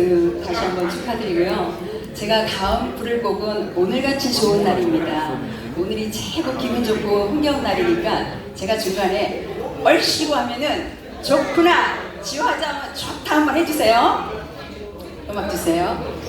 그 다시 한번 축하드리고요. 제가 다음 부를 곡은 오늘같이 좋은 날입니다. 오늘이 최고 기분 좋고 흥겨운 날이니까 제가 중간에 얼씨구 하면은 좋구나 지화자 좋다 한번 해주세요. 음악 주세요.